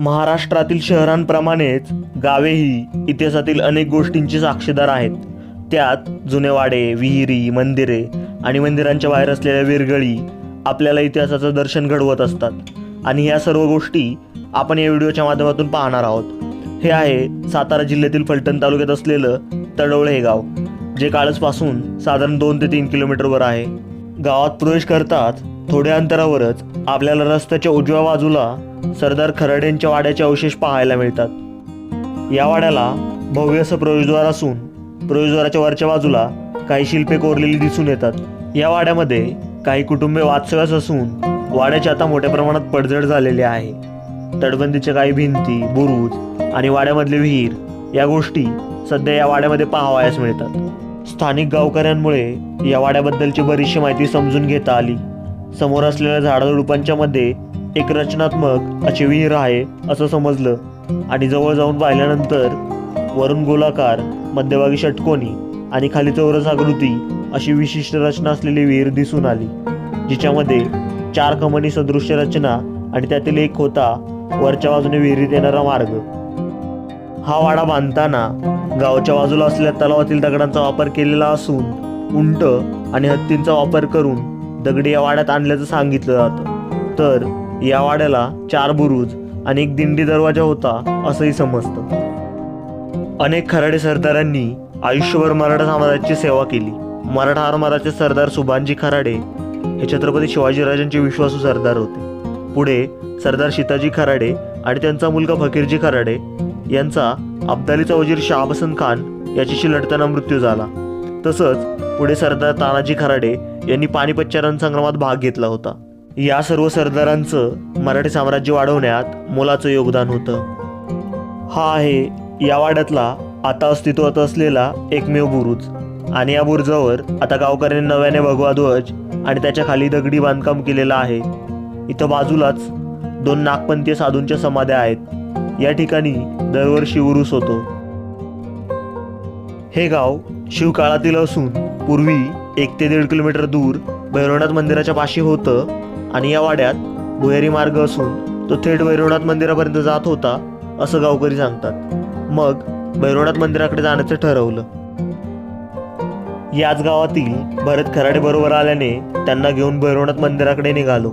महाराष्ट्रातील शहरांप्रमाणेच गावेही इतिहासातील अनेक गोष्टींची साक्षीदार आहेत. त्यात जुने वाडे विहिरी मंदिरे आणि मंदिरांच्या बाहेर असलेल्या विरगळी आपल्याला इतिहासाचं दर्शन घडवत असतात. आणि ह्या सर्व गोष्टी आपण या व्हिडिओच्या माध्यमातून पाहणार आहोत. हे आहे सातारा जिल्ह्यातील फलटण तालुक्यात असलेलं तडवळे हे गाव जे काळजपासून साधारण दोन ते तीन किलोमीटरवर आहे. गावात प्रवेश करताच थोड्या अंतरावरच आपल्याला रस्त्याच्या उजव्या बाजूला सरदार खराडेंच्या वाड्याचे अवशेष पाहायला मिळतात. या वाड्याला भव्य असं प्रवेशद्वार असून प्रवेशद्वाराच्या वरच्या बाजूला काही शिल्पे कोरलेली दिसून येतात. या वाड्यामध्ये काही कुटुंबे वास्तव्यास असून वाड्याची आता मोठ्या प्रमाणात पडझड झालेली आहे. तटबंदीच्या काही भिंती बुरुज आणि वाड्यामधले विहीर या गोष्टी सध्या या वाड्यामध्ये पाहावयास मिळतात. स्थानिक गावकऱ्यांमुळे या वाड्याबद्दलची बरीचशी माहिती समजून घेता आली. समोर असलेल्या झाडाझुडपांच्या मध्ये एक रचनात्मक अशी विहीर आहे असं समजलं. आणि जवळ जाऊन पाहिल्यानंतर वरून गोलाकार मध्यभागी षटकोनी आणि खाली चौरस आकृती अशी विशिष्ट रचना असलेली विहीर दिसून आली जिच्यामध्ये चार कमनी सदृश्य रचना आणि त्यातील एक होता वरच्या बाजूने विहिरीत येणारा मार्ग. हा वाडा बांधताना गावच्या बाजूला असलेल्या तलावातील दगडांचा वापर केलेला असून उंट आणि हत्तींचा वापर करून दगडी या वाड्यात आणल्याचं सांगितलं जातं. तर या वाड्याला चार बुरुज आणि एक दिंडी दरवाजा होता असंही समजतं. अनेक खराडे सरदारांनी आयुष्यभर मराठा समाजाची सेवा केली. मराठा आरमाराचे सरदार सुभानजी खराडे हे छत्रपती शिवाजीराजांचे विश्वासू सरदार होते. पुढे सरदार सीताजी खराडे आणि त्यांचा मुलगा फकीरजी खराडे यांचा अब्दालीचा वजीर शहाबसन खान याच्याशी लढताना मृत्यू झाला. तसंच पुढे सरदार तानाजी खराडे यांनी पानिपतच्या रणसंग्रामात भाग घेतला होता. या सर्व सरदारांचं मराठी साम्राज्य वाढवण्यात मोलाचं योगदान होतं. हा आहे या वाड्यातला आता अस्तित्वात असलेला एकमेव बुरुज. आणि या बुरुजावर आता गावकऱ्यांनी नव्याने भगवा ध्वज आणि त्याच्याखाली दगडी बांधकाम केलेलं आहे. इथं बाजूलाच दोन नागपंथीय साधूंच्या समाध्या आहेत. या ठिकाणी दरवर्षी उरूस होतो. हे गाव शिवकाळातील असून पूर्वी एक ते दीड किलोमीटर दूर भैरवनाथ मंदिराच्या पाशी होतं आणि या वाड्यात भुयारी मार्ग असून तो थेट भैरवनाथ मंदिरापर्यंत जात होता असं गावकरी सांगतात. मग भैरवनाथ मंदिराकडे जाण्याचं ठरवलं. याच गावातील भरत खराडे बरोबर आल्याने त्यांना घेऊन भैरवनाथ मंदिराकडे निघालो.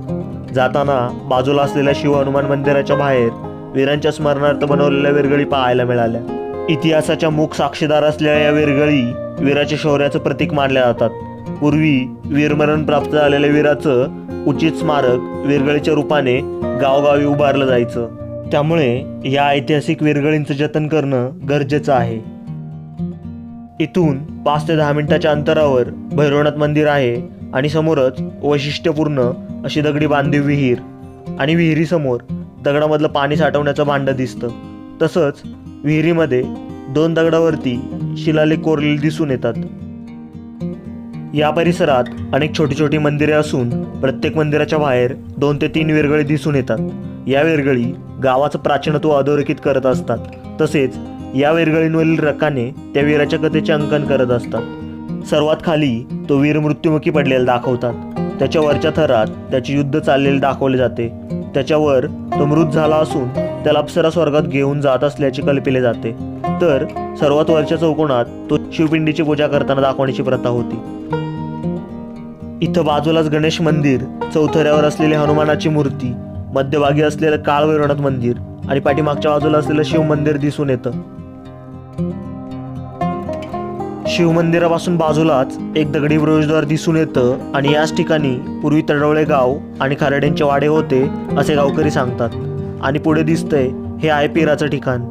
जाताना बाजूला असलेल्या शिव हनुमान मंदिराच्या बाहेर वीरांच्या स्मरणार्थ बनवलेल्या विरगळी पाहायला मिळाल्या. इतिहासाच्या मुख साक्षीदार असलेल्या या विरगळी वीराच्या शौर्याचं प्रतीक मानल्या जातात. पूर्वी वीरमरण प्राप्त झालेल्या वीराचं उचित स्मारक विरगळीच्या रूपाने गावगावी उभारलं जायचं. त्यामुळे या ऐतिहासिक विरगळींचं जतन करणं गरजेचं आहे. इथून पाच ते दहा मिनिटाच्या अंतरावर भैरवनाथ मंदिर आहे आणि समोरच वैशिष्ट्यपूर्ण अशी दगडी बांधीव विहीर आणि विहिरीसमोर दगडामधलं पाणी साठवण्याचं भांडं दिसतं. तसंच विहिरीमध्ये दोन दगडावरती शिलालेख कोरलेले दिसून येतात. या परिसरात अनेक छोटी छोटी मंदिरे असून प्रत्येक मंदिराच्या बाहेर दोन ते तीन विरगळी दिसून येतात. या विरगळी गावाचं प्राचीनत्व अधोरेखित करत असतात. तसेच या विरगळींवरील रकाने त्या वीराच्या कथेचे अंकन करत असतात. सर्वात खाली तो वीर मृत्युमुखी पडलेला दाखवतात. त्याच्या वरच्या थरात त्याचे युद्ध चाललेले दाखवले जाते. त्याच्यावर तो मृत झाला असून त्याला अप्सरा स्वर्गात घेऊन जात असल्याचे कल्पिले जाते. तर सर्वात वरच्या चौकोनात तो शिवपिंडीची पूजा करताना दाखवण्याची प्रथा होती. इथं बाजूलाच गणेश मंदिर चौथऱ्यावर असलेली हनुमानाची मूर्ती मध्यभागी असलेलं काळवैरनाथ मंदिर आणि पाठीमागच्या बाजूला असलेलं शिव मंदिर दिसून येतं. शिव मंदिरापासून बाजूलाच एक दगडी प्रवेशद्वार दिसून येतं आणि याच ठिकाणी पूर्वी तडवळे गाव आणि खारड्यांचे वाडे होते असे गावकरी सांगतात. आणि पुढे दिसतंय हे आहे पिराचं ठिकाण.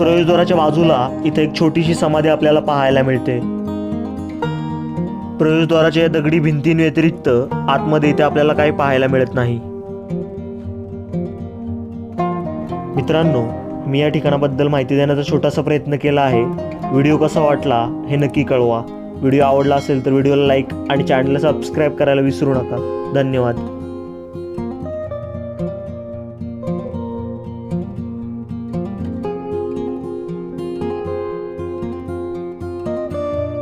प्रवेशद्वाराच्या बाजूला इथे एक छोटीशी समाधी आपल्याला पाहायला मिळते. प्रवेशद्वाराच्या या दगडी भिंतींव्यतिरिक्त आतमध्ये इथे आपल्याला काही पाहायला मिळत नाही. मित्रांनो मी या ठिकाणाबद्दल माहिती देण्याचा छोटासा प्रयत्न केला आहे. व्हिडिओ कसा वाटला हे नक्की कळवा. व्हिडिओ आवडला असेल तर व्हिडिओला लाईक आणि चॅनलला सबस्क्राईब करायला विसरू नका. धन्यवाद.